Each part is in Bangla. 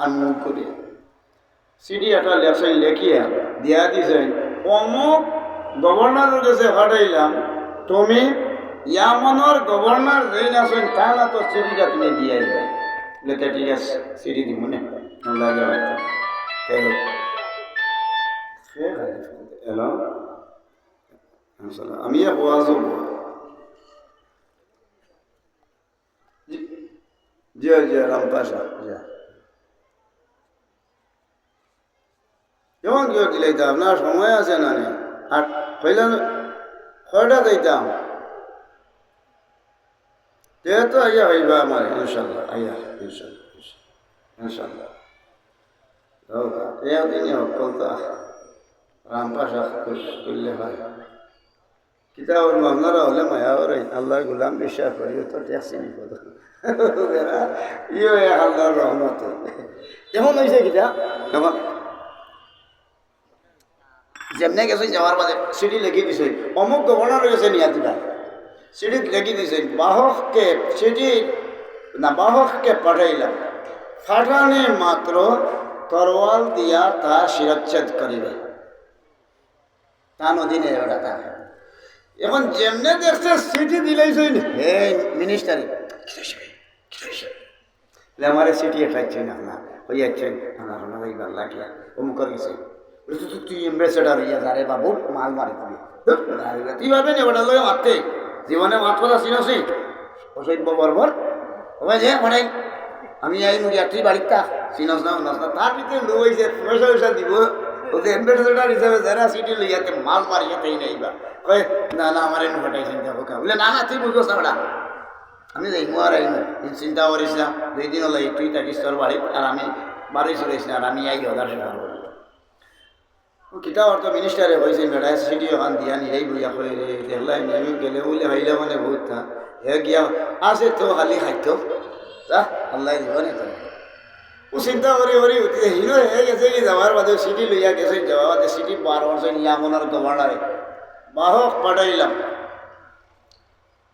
আর মুখ করে। সিডি একটা লেখছেন লেখিয়া দিয়া দিছেন অমুক গভর্নরের কাছে পাঠাইলাম, তুমি ইয়ামনের গভর্নর যেই আছেন তা না তো সিডিটা তুমি দিয়ে আইবে বলে ঠিক আছে সিডি দিব না। আমি আওয়াজ জি জি রামপাশা জি যেমন কেউ দিলাইতে আপনার সময় আছে না নে আর হইলে কয়টা দিতাম যেহেতু আইয়া হইবা আমার ইনশাল্লাহ আইয়া ইনশাল্লাহ ইনশাল্লাহ এই দিনই হকলতা রামপাশা করলে হয় কিতাব আপনারা হলে মায়া আল্লাহর গুলাম বিশ্বাস করি তো ট্যাক্সি নি কত ইয়ে যেমনে যাওয়ার বাদে সিঁড়ি লেগে দিছে। অমুক গভর্নর গেছে নিয়া দিবা সিঁড়ি পাঠাইলাম। ফাটানে মাত্র তরোয়াল দিয়া তা শিরচ্ছেদ করিবে তা নদীনে এখন যেমনে দেখছে সিটি দিলেইছেন হে মিনিস্টারি আমার সিটি এটাইছেন না হইয়াছেন আমার ওনারাই ভালো লাগিয়া অমুকর গেছে তুই- এম্বাসেডার ইয়া যারে বাবু, মাল মারি দিবি তুই ভাবে নি, ওটা লয়ে মারতে জীবনে মাত কথা চিনছি অসভ্য বর্বর। হবে যে মানে আমি এই মুড়ি তুই বাড়ির তা চিনস না, উনস না। তার ভিতরে লো হয়েছে পয়সা পয়সা দিব। ওদের এম্বাসেডার হিসাবে যারা সিটি লইয়াতে মাল মারিয়াতেই নেইবা কয়ে, না না, আমার এনে ফাটাইছেন যাব বলে, না না, তুই বুঝবস না আমি যাই আর আইনু চিন্তা করিস না দুই দিন হলো তুই থাকিস তোর আর আমি বাড়ি চলিস না আর আমি আই সহার করি কিতা অর্থ মিনিস্টারে হয়েছে মেডা সিটি ওখান দিয়া, নিলেই বইয়া হয়ে রে দেখলাই আমি গেলে বলে হইলে মানে বহুত থা হে গিয়া আছে তো খালি খাইত যা আল্লাহ দিব নে তো ও চিন্তা করি করি উঠি হিরো হে গেছে কি যাওয়ার বাদে? সিটি লইয়া গেছে যাওয়ার বাদে? সিটি পার করছে ইয়ামনার গভর্নরে বাহক পাঠাইলাম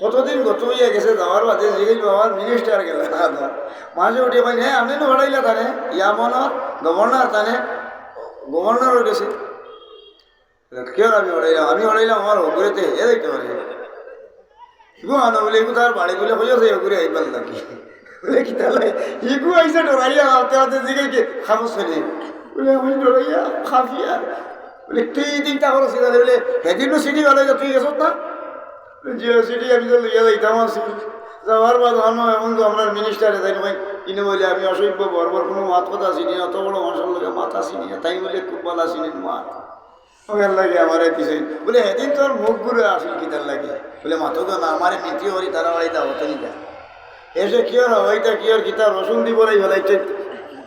কতদিন গত হইয়া গেছে যাওয়ার বাদে জিগিল বাবার মিনিস্টার গেল। মাঝে উঠে পাই হ্যাঁ আপনি তো তানে। ইয়ামনর গভর্নর তানে। গভর্নর গেছে। কেউ আমি হড়াইলাম আমি হড়াইলাম আমার ওগুরেতে এ দেখতে পারি। ইগু আনো বলে, ইগু তার বাড়ি বলে হইয়া সেই ওগুরে আইবাল নাকি বলে, কি তাহলে ইগু আইসে ডরাইয়া, হাতে হাতে শুনে বলে, আমি ডরাইয়া খাফিয়া বলে, তুই দিকটা করো সিধা বলে হেদিনও সিটি ভালো তুই গেছ না? জিও সিটি আমি তো লইয়া যাইতাম আছি যাওয়ার এমন তো আমরা মিনিস্টারে তাই নয় বলে, আমি অসভ্য, বর্বর, কোনো মাত কথা চিনি অত বড় মানুষের লোকে মাথা চিনি। তাই বলে খুব ভালো মাত ওখান লাগে আমার পিছনে বলে, সেদিন তোর মুখ ঘুরে আসিল কি তার লাগে? বলে, মাথো না, আমার মিটি হরি তারা বাড়িতে হতো নি এসে কি আর হইতা কি আর কিতা রসুন দিব লাই হলাইছে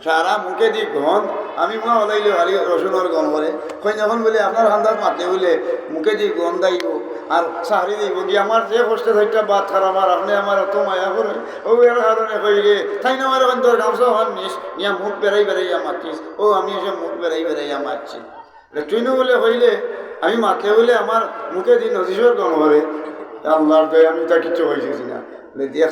সারা মুখে দি ঘন আমি মা হলাইলে হারি রসুনের গন করে কই যখন বলে, আপনার হান্দার মাতে বলে মুখে দি গন দাইব আর সাহারি দিব কি আমার যে কষ্টে থাকতে বাদ খারাপ আর আপনি আমার এত মায়া করে, ও এর কারণে কই রে? তাই না আমার তোর গামছা হন নিস নিয়া মুখ বেড়াই বেড়াইয়া মারছিস ও, আমি এসে মুখ বেড়াই বেড়াইয়া মারছি। তুইনো বলে হইলে আমি মাতলে বলে আমার মুখে দিন নজিশর গণ করে আল্লাহর আমি তা কিছু হয়েছি না। বলে যে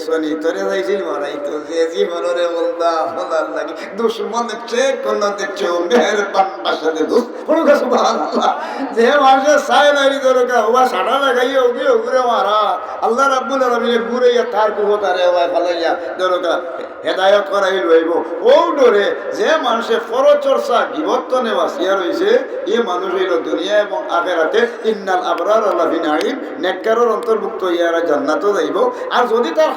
হেদায়ত করাই লইব। ও ডরে, যে মানুষের পরচর্চা বিবর্তনে বাসিয়া রয়েছে এ মানুষ হইল দুনিয়া এবং আখেরাতে ইন্নাল আবরার আল্লাহ নাইম নেককারর অন্তর্ভুক্ত ইয়ারা জান্নাতও যাইব। আর যদি তার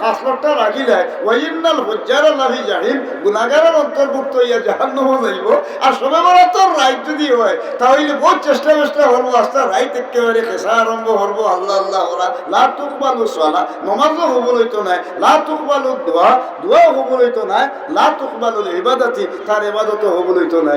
হজ্জার লাভি জাহিম অন্তর্ভুক্ত হইয়া যাইব। আর সবে বড় তোর রাইট যদি হয় তাহলে বহুত চেষ্টা চেষ্টা করব, আস্তে রাইট একেবারে খেসা আরম্ভ করব, আল্লাহ আল্লাহ ওরা লা তুকবালু সালা, নমাজও হবলই তো নাই। লা তুকবালু দোয়া, দোয়াও হবলই তো নাই। লা তুকবালু ইবাদাতি, তার ইবাদতও হবলই তো নাই।